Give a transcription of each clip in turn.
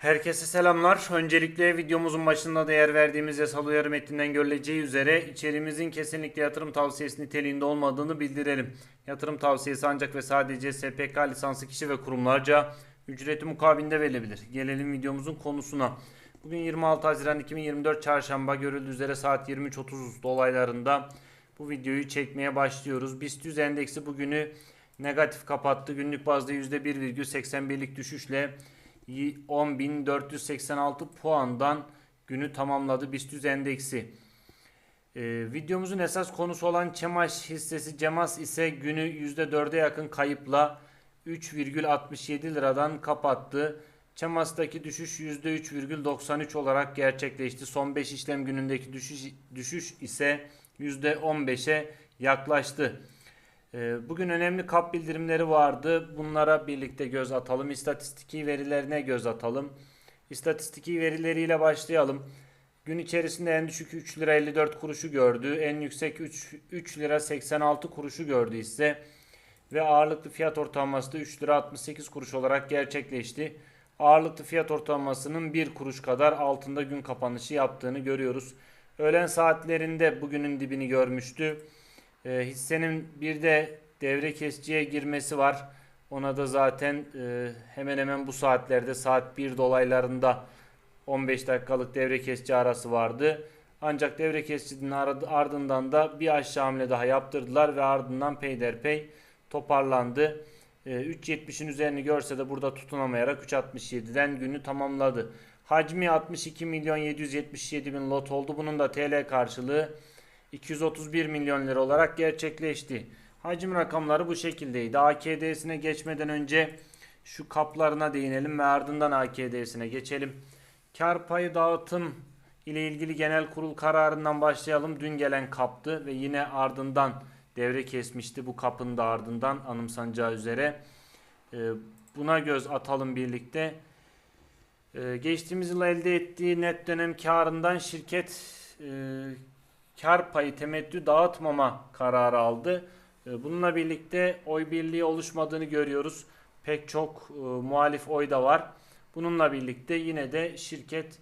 Herkese selamlar. Öncelikle videomuzun başında değer verdiğimiz yasal uyarı metninden görüleceği üzere içeriğimizin kesinlikle yatırım tavsiyesi niteliğinde olmadığını bildirelim. Yatırım tavsiyesi ancak ve sadece SPK lisanslı kişi ve kurumlarca ücreti mukabilinde verilebilir. Gelelim videomuzun konusuna. Bugün 26 Haziran 2024 Çarşamba görüldüğü üzere saat 23.30 dolaylarında bu videoyu çekmeye başlıyoruz. BIST 100 endeksi bugünü negatif kapattı. Günlük bazda %1,81'lik düşüşle 10.486 puandan günü tamamladı BIST 100 endeksi. Ee, videomuzun esas konusu olan Çemaş hissesi Cemas ise günü %4'e yakın kayıpla 3,67 liradan kapattı. Çemas'taki düşüş %3,93 olarak gerçekleşti. Son 5 işlem günündeki düşüş, düşüş ise %15'e yaklaştı. Ee, Bugün önemli kap bildirimleri vardı. Bunlara birlikte göz atalım. İstatistiki verilerine göz atalım. İstatistiki verileriyle başlayalım. Gün içerisinde en düşük 3 lira 54 kuruşu gördü. En yüksek 3, 3 lira 86 kuruşu gördü ise ve ağırlıklı fiyat ortalaması da 3 lira 68 kuruş olarak gerçekleşti. Ağırlıklı fiyat ortalamasının 1 kuruş kadar altında gün kapanışı yaptığını görüyoruz. Öğlen saatlerinde bugünün dibini görmüştü. E, hissenin bir de devre kesiciye girmesi var. Ona da zaten e, hemen hemen bu saatlerde saat 1 dolaylarında 15 dakikalık devre kesici arası vardı. Ancak devre kesicinin ar- ardından da bir aşağı hamle daha yaptırdılar ve ardından peyderpey toparlandı. E, 3.70'in üzerini görse de burada tutunamayarak 3.67'den günü tamamladı. Hacmi 62 milyon 777 bin lot oldu. Bunun da TL karşılığı 231 milyon lira olarak gerçekleşti. Hacim rakamları bu şekildeydi. AKD'sine geçmeden önce şu kaplarına değinelim ve ardından AKD'sine geçelim. Kar payı dağıtım ile ilgili genel kurul kararından başlayalım. Dün gelen kaptı ve yine ardından devre kesmişti bu kapın da ardından anımsanacağı üzere. Ee, Buna göz atalım birlikte. Ee, Geçtiğimiz yıl elde ettiği net dönem karından şirket e, kar payı temettü dağıtmama kararı aldı. E, Bununla birlikte oy birliği oluşmadığını görüyoruz. Pek çok e, muhalif oy da var. Bununla birlikte yine de şirket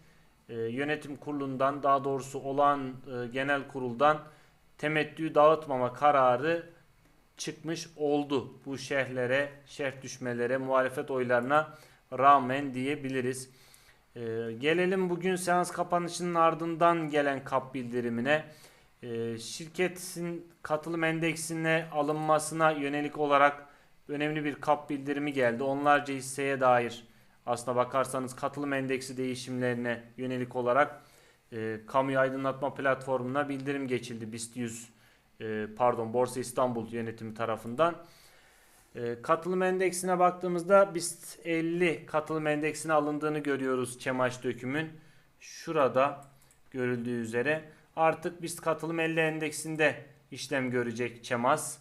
e, yönetim kurulundan daha doğrusu olan e, genel kuruldan temettü dağıtmama kararı çıkmış oldu. Bu şerhlere, şerh düşmelere, muhalefet oylarına rağmen diyebiliriz. E, gelelim bugün seans kapanışının ardından gelen kap bildirimine. E, şirketin katılım endeksine alınmasına yönelik olarak önemli bir kap bildirimi geldi. Onlarca hisseye dair aslına bakarsanız katılım endeksi değişimlerine yönelik olarak e, kamu aydınlatma platformuna bildirim geçildi BIST 100 e, pardon Borsa İstanbul yönetimi tarafından. E, katılım endeksine baktığımızda BIST 50 katılım endeksine alındığını görüyoruz Çemaş dökümün. Şurada görüldüğü üzere artık BIST katılım 50 endeksinde işlem görecek Çemas.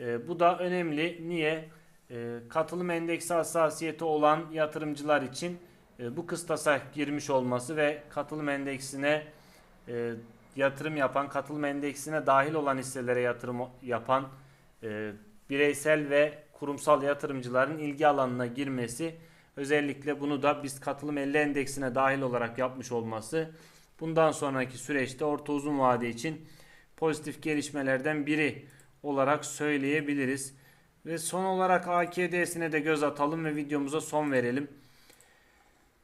E, bu da önemli. Niye? E, katılım endeksi hassasiyeti olan yatırımcılar için e, bu kıstasa girmiş olması ve katılım endeksine e, yatırım yapan, katılım endeksine dahil olan hisselere yatırım yapan e, bireysel ve kurumsal yatırımcıların ilgi alanına girmesi özellikle bunu da biz katılım 50 endeksine dahil olarak yapmış olması bundan sonraki süreçte orta uzun vade için pozitif gelişmelerden biri olarak söyleyebiliriz. Ve son olarak AKD'sine de göz atalım ve videomuza son verelim.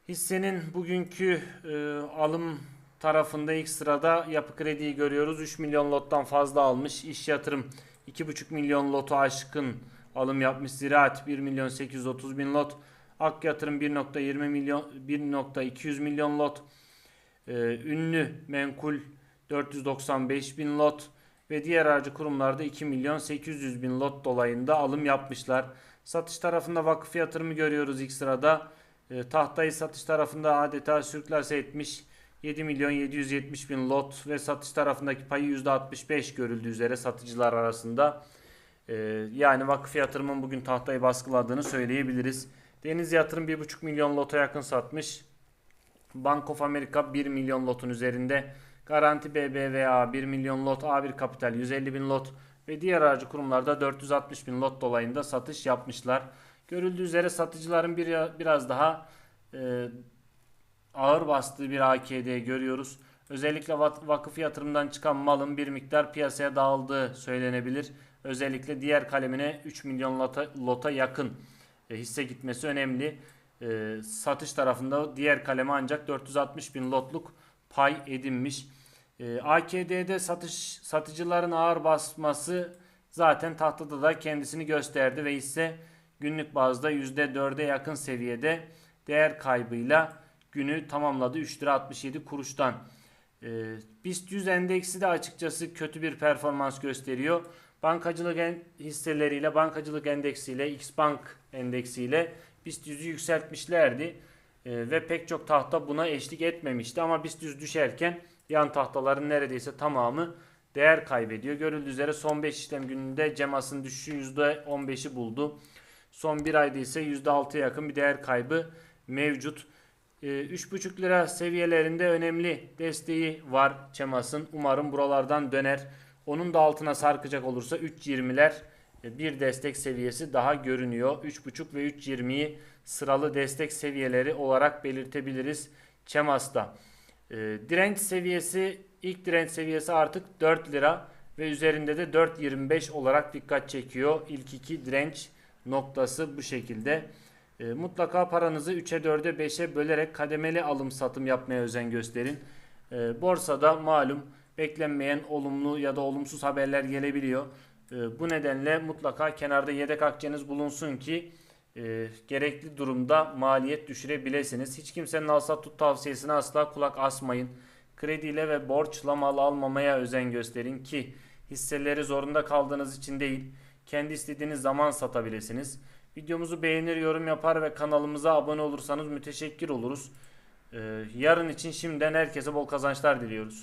Hissenin bugünkü e, alım tarafında ilk sırada yapı krediyi görüyoruz. 3 milyon lottan fazla almış. İş yatırım 2,5 milyon lotu aşkın alım yapmış. Ziraat 1 milyon 830 bin lot. Ak yatırım 1.20 milyon 1.200 milyon lot. Ee, ünlü menkul 495 bin lot ve diğer aracı kurumlarda 2 milyon 800 bin lot dolayında alım yapmışlar. Satış tarafında vakıf yatırımı görüyoruz ilk sırada. Ee, tahtayı satış tarafında adeta sürklase etmiş. 7 milyon 770 bin lot ve satış tarafındaki payı %65 görüldüğü üzere satıcılar arasında. Ee, yani vakıf yatırımın bugün tahtayı baskıladığını söyleyebiliriz. Deniz yatırım 1,5 milyon lota yakın satmış. Bank of America 1 milyon lotun üzerinde. Garanti BBVA 1 milyon lot, A1 Kapital 150 bin lot ve diğer aracı kurumlarda 460 bin lot dolayında satış yapmışlar. Görüldüğü üzere satıcıların bir, biraz daha e, ağır bastığı bir AKD görüyoruz. Özellikle va- vakıf yatırımdan çıkan malın bir miktar piyasaya dağıldığı söylenebilir. Özellikle diğer kalemine 3 milyon lota, lota yakın e, hisse gitmesi önemli. E, satış tarafında diğer kaleme ancak 460 bin lotluk pay edinmiş. E, AKD'de satış satıcıların ağır basması zaten tahtada da kendisini gösterdi ve hisse günlük bazda %4'e yakın seviyede değer kaybıyla günü tamamladı 3 lira 67 kuruştan. Ee, BIST 100 endeksi de açıkçası kötü bir performans gösteriyor. Bankacılık hisseleriyle, bankacılık endeksiyle, Xbank endeksiyle BIST 100'ü yükseltmişlerdi. Ee, ve pek çok tahta buna eşlik etmemişti ama BIST 100 düşerken yan tahtaların neredeyse tamamı değer kaybediyor. Görüldüğü üzere son 5 işlem gününde Cemas'ın düşüşü %15'i buldu. Son bir ayda ise %6'ya yakın bir değer kaybı mevcut. Ee, 3,5 lira seviyelerinde önemli desteği var Çemas'ın. Umarım buralardan döner. Onun da altına sarkacak olursa 3.20'ler e, bir destek seviyesi daha görünüyor. 3.5 ve 3.20'yi sıralı destek seviyeleri olarak belirtebiliriz Çemas'ta. Ee, direnç seviyesi ilk direnç seviyesi artık 4 lira ve üzerinde de 4.25 olarak dikkat çekiyor. İlk iki direnç noktası bu şekilde. E, mutlaka paranızı 3'e 4'e 5'e bölerek kademeli alım satım yapmaya özen gösterin. E, borsada malum beklenmeyen olumlu ya da olumsuz haberler gelebiliyor. E, bu nedenle mutlaka kenarda yedek akçeniz bulunsun ki e, gerekli durumda maliyet düşürebilirsiniz. Hiç kimsenin al sat tut tavsiyesine asla kulak asmayın. Krediyle ve borçla mal almamaya özen gösterin ki hisseleri zorunda kaldığınız için değil, kendi istediğiniz zaman satabilirsiniz. Videomuzu beğenir, yorum yapar ve kanalımıza abone olursanız müteşekkir oluruz. Ee, yarın için şimdiden herkese bol kazançlar diliyoruz.